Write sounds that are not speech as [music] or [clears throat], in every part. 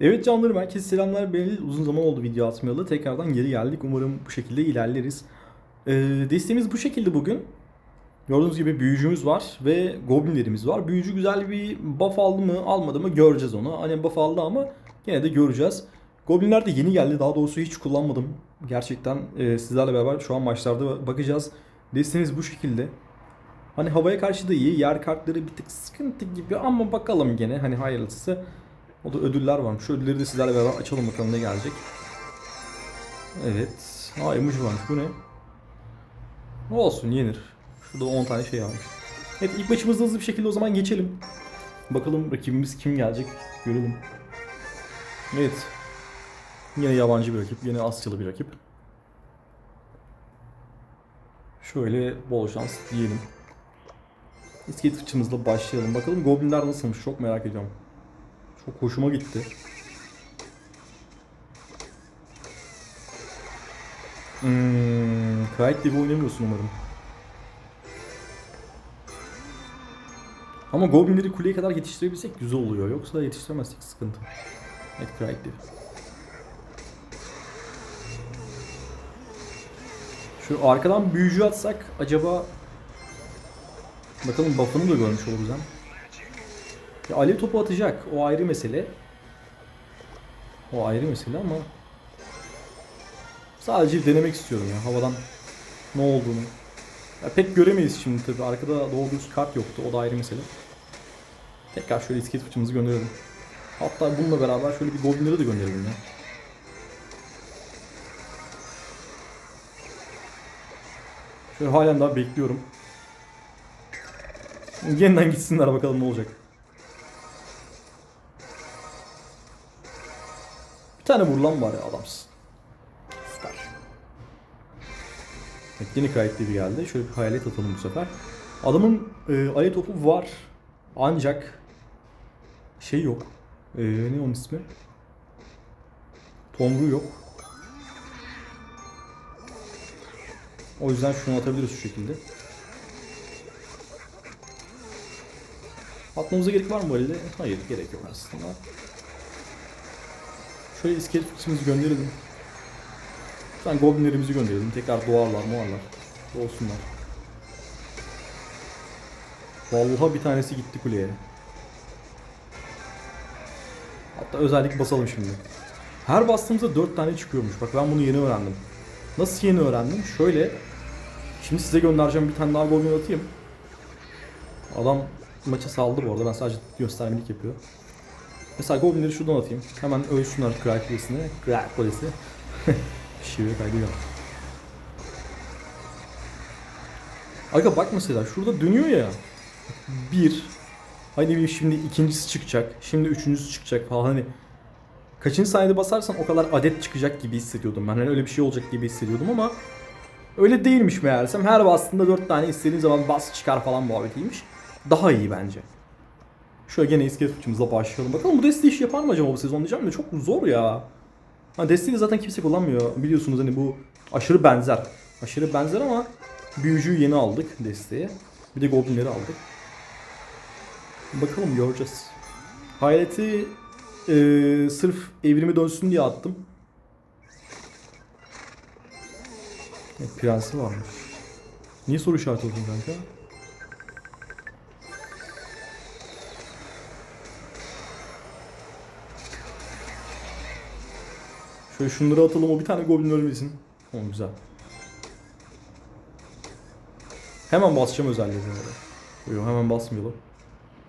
Evet canlarım herkese selamlar. Belli uzun zaman oldu video atmayalı. Tekrardan geri geldik. Umarım bu şekilde ilerleriz. Ee, desteğimiz bu şekilde bugün. Gördüğünüz gibi büyücümüz var ve goblinlerimiz var. Büyücü güzel bir buff aldı mı almadı mı göreceğiz onu. Hani buff aldı ama gene de göreceğiz. Goblinler de yeni geldi. Daha doğrusu hiç kullanmadım. Gerçekten e, sizlerle beraber şu an maçlarda bakacağız. Desteğimiz bu şekilde. Hani havaya karşı da iyi. Yer kartları bir tık sıkıntı gibi ama bakalım gene. Hani hayırlısı. O da ödüller varmış. Şu ödülleri de sizlerle beraber açalım bakalım ne gelecek. Evet. Aa emoji varmış. Bu ne? Olsun yenir. Şurada 10 tane şey varmış. Evet ilk maçımızda hızlı bir şekilde o zaman geçelim. Bakalım rakibimiz kim gelecek görelim. Evet. Yine yabancı bir rakip. Yine Asyalı bir rakip. Şöyle bol şans diyelim. İskelet fıçımızla başlayalım. Bakalım Goblinler nasılmış çok merak ediyorum. Çok hoşuma gitti. Hmm, Kayıt gibi oynamıyorsun umarım. Ama Goblinleri kuleye kadar yetiştirebilsek güzel oluyor. Yoksa yetiştiremezsek sıkıntı. Evet Kayıt gibi. Şu arkadan büyücü atsak acaba Bakalım buff'ını da görmüş oluruz hem. Ya alev topu atacak. O ayrı mesele. O ayrı mesele ama sadece denemek istiyorum ya havadan ne olduğunu. Ya pek göremeyiz şimdi tabii. Arkada doğru düz kart yoktu. O da ayrı mesele. Tekrar şöyle iskelet fıçımızı gönderelim. Hatta bununla beraber şöyle bir goblinleri de gönderelim ya. Şöyle halen daha bekliyorum. Yeniden gitsinler bakalım ne olacak. Tane vurulan var ya adamsın. Süper. Evet, yeni kayıtlı bir geldi. Şöyle bir hayalet atalım bu sefer. Adamın e, ayı topu var. Ancak şey yok. E, ne onun ismi? Tomru yok. O yüzden şunu atabiliriz şu şekilde. Atmamıza gerek var mı bu elde? Hayır gerek yok aslında. Şöyle iskelet fıçımızı gönderelim. Sen goblinlerimizi gönderelim. Tekrar doğarlar muarlar. Doğsunlar. Vallahi bir tanesi gitti kuleye. Hatta özellik basalım şimdi. Her bastığımızda 4 tane çıkıyormuş. Bak ben bunu yeni öğrendim. Nasıl yeni öğrendim? Şöyle. Şimdi size göndereceğim bir tane daha goblin atayım. Adam maça saldı bu arada. Ben sadece göstermelik yapıyor. Mesela Goblinleri şuradan atayım. Hemen ölsünler Kral Kulesi'ne. Kral Kulesi. [laughs] Şive kaydıyor. Aga bak mesela şurada dönüyor ya. Bir. Hani bileyim şimdi ikincisi çıkacak. Şimdi üçüncüsü çıkacak falan. Hani kaçıncı saniyede basarsan o kadar adet çıkacak gibi hissediyordum. Ben hani öyle bir şey olacak gibi hissediyordum ama öyle değilmiş meğersem. Her bastığında dört tane istediğin zaman bas çıkar falan muhabbetiymiş daha iyi bence. Şöyle gene iskelet fıçımızla başlayalım. Bakalım bu desteği iş yapar mı acaba bu sezon diyeceğim de çok zor ya. Ha desteği de zaten kimse kullanmıyor. Biliyorsunuz hani bu aşırı benzer. Aşırı benzer ama büyücüyü yeni aldık desteğe. Bir de goblinleri aldık. Bakalım göreceğiz. Hayaleti e, sırf evrimi dönsün diye attım. Evet, prensi varmış. Niye soru işareti oldun kanka? Şöyle şunları atalım o bir tane goblin ölmesin. Tamam güzel. Hemen basacağım özelliği bu arada. Yok hemen basmayalım.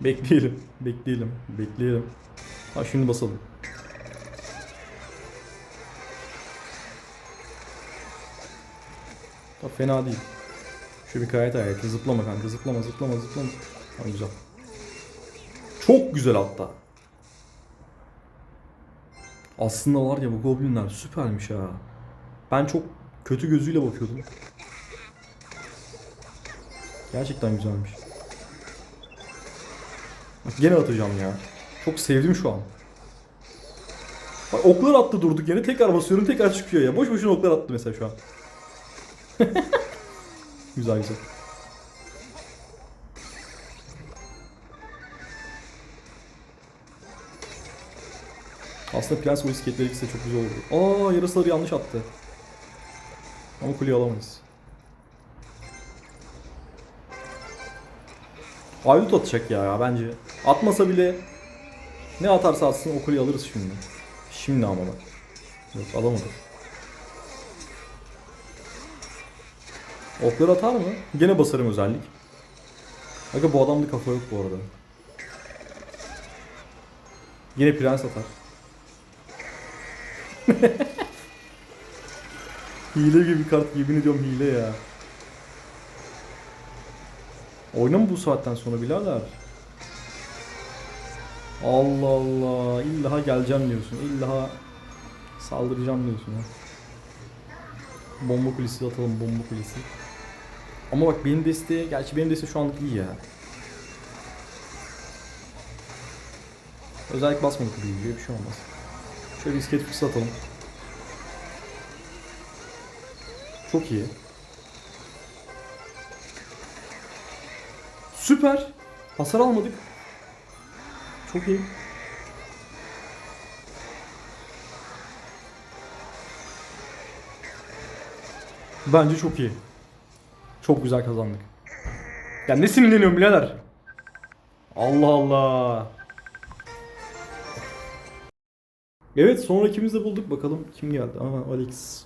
Bekleyelim. Bekleyelim. Bekleyelim. Ha şimdi basalım. Da fena değil. Şu bir kayıt ayeti. Zıplama kanka. Zıplama zıplama zıplama. Ha güzel. Çok güzel hatta. Aslında var ya bu goblinler süpermiş ha. Ben çok kötü gözüyle bakıyordum. Gerçekten güzelmiş. Bak gene atacağım ya. Çok sevdim şu an. Bak oklar attı durduk yere tekrar basıyorum tekrar çıkıyor ya. Boş boşuna oklar attı mesela şu an. [laughs] güzel güzel. Aslında Prens Voice Cat'ler ikisi de çok güzel oldu. Aa yarısları yanlış attı. Ama kuleyi alamayız. Aydut atacak ya bence. Atmasa bile ne atarsa atsın o kuleyi alırız şimdi. Şimdi ama bak. Yok alamadık. Okları atar mı? Gene basarım özellik. Aga bu adamda kafa yok bu arada. Yine prens atar. [laughs] hile gibi kart yemin ediyorum hile ya. Oyna mı bu saatten sonra birader? Allah Allah. İlla geleceğim diyorsun. İlla saldıracağım diyorsun ha. Bomba kulesi atalım bomba kulesi. Ama bak benim desteği, gerçi benim desteği şu anlık iyi ya. Özellik basmadık büyücüye bir şey olmaz. Şöyle iskelet fısı atalım. Çok iyi. Süper. Hasar almadık. Çok iyi. Bence çok iyi. Çok güzel kazandık. Ya ne sinirleniyorum birader? Allah Allah. Evet sonra ikimiz de bulduk bakalım kim geldi. Aha Alex.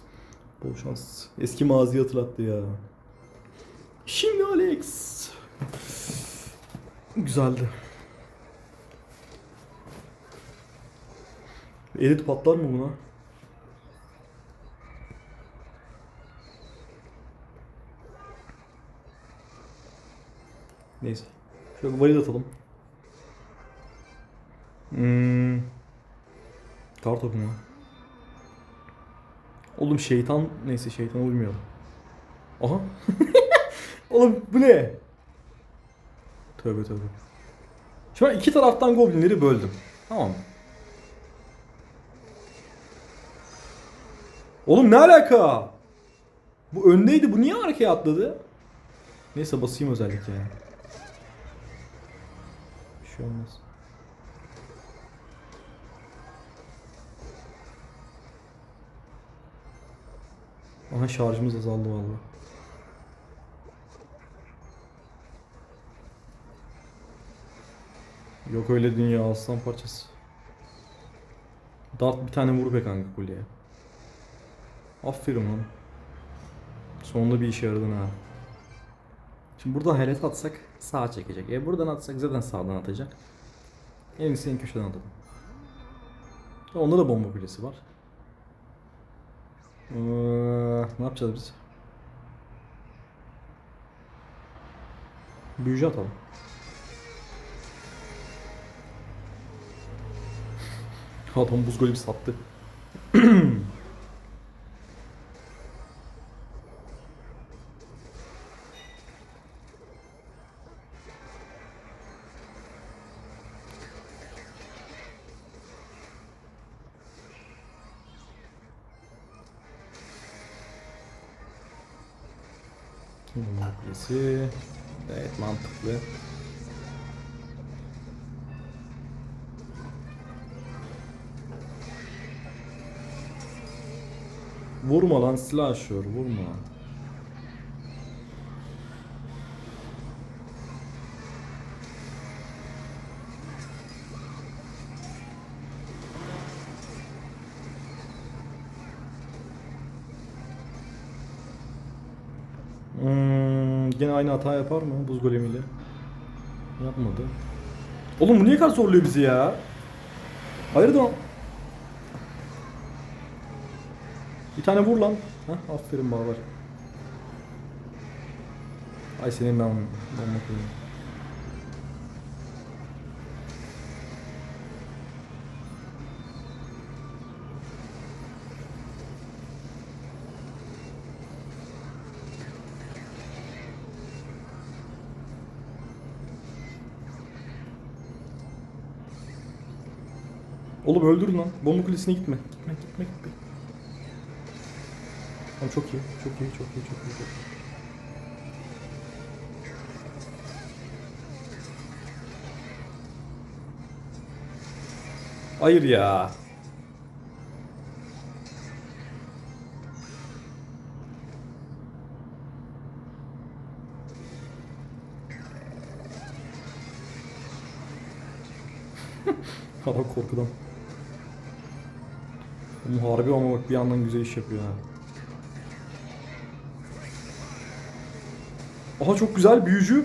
Bol şans. Eski maziyi hatırlattı ya. Şimdi Alex. Güzeldi. Elit patlar mı buna? Neyse. Şöyle valid atalım. Hmm. Kar topu mu? Oğlum şeytan neyse şeytana uymayalım. Aha. [laughs] Oğlum bu ne? Tövbe tövbe. Şu an iki taraftan goblinleri böldüm. Tamam. Oğlum ne alaka? Bu öndeydi. Bu niye arkaya atladı? Neyse basayım özellikle ya. Bir şey olmaz. Aha şarjımız azaldı vallahi. Yok öyle dünya aslan parçası. Dart bir tane vur be kanka kuleye. Aferin lan. Sonunda bir işe yaradın ha. Şimdi buradan helet atsak sağa çekecek. E buradan atsak zaten sağdan atacak. En iyisi en köşeden atalım. Onda da bomba kulesi var. Ee, ne yapacağız biz? Büyücü atalım. Adam buz golü sattı. [clears throat] Kulesi. Evet mantıklı. Vurma lan slasher vurma. Hmm, gene aynı hata yapar mı buz golemiyle? Yapmadı. Oğlum bu niye kadar zorluyor bizi ya? Hayırdır? Bir tane vur lan. Heh, aferin Bağlar. Ay senin ben koyayım. Oğlum öldür lan. Bomba kulesine gitme. Gitme gitme gitme. Tamam çok iyi. Çok iyi çok iyi çok iyi. Çok iyi. Hayır ya. [laughs] Hava korkudan. Harbi ama bak bir yandan güzel iş yapıyor ha. Aha çok güzel büyücü.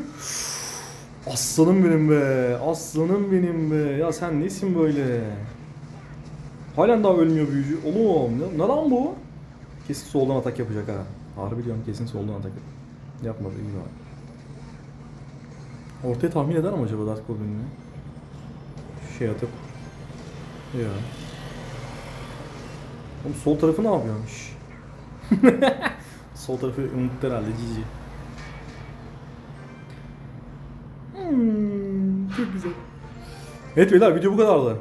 Aslanım benim be. Aslanım benim be. Ya sen nesin böyle? Halen daha ölmüyor büyücü. Oğlum ne, ne lan bu? Kesin soldan atak yapacak ha. Harbi diyorum kesin soldan atak yap. Yapmadı iyi var. Ortaya tahmin eder mi acaba Dark Goblin'i? Şey atıp. Ya. Oğlum sol tarafı ne yapıyormuş? [laughs] sol tarafı unuttu herhalde cici. Hmm, çok güzel. Evet beyler video bu kadardı.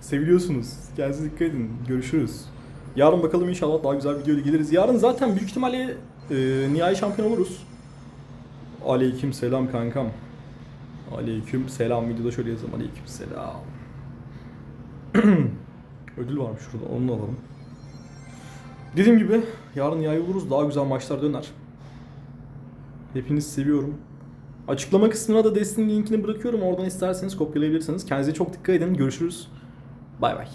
Seviliyorsunuz. Kendinize dikkat edin. Görüşürüz. Yarın bakalım inşallah daha güzel video ile geliriz. Yarın zaten büyük ihtimalle e, nihai şampiyon oluruz. Aleyküm selam kankam. Aleyküm selam. Videoda şöyle yazalım. Aleyküm selam. [clears throat] Ödül varmış şurada. Onu alalım. Dediğim gibi yarın nihai oluruz. Daha güzel maçlar döner. Hepinizi seviyorum. Açıklama kısmına da Destiny linkini bırakıyorum. Oradan isterseniz kopyalayabilirsiniz. Kendinize çok dikkat edin. Görüşürüz. Bay bay.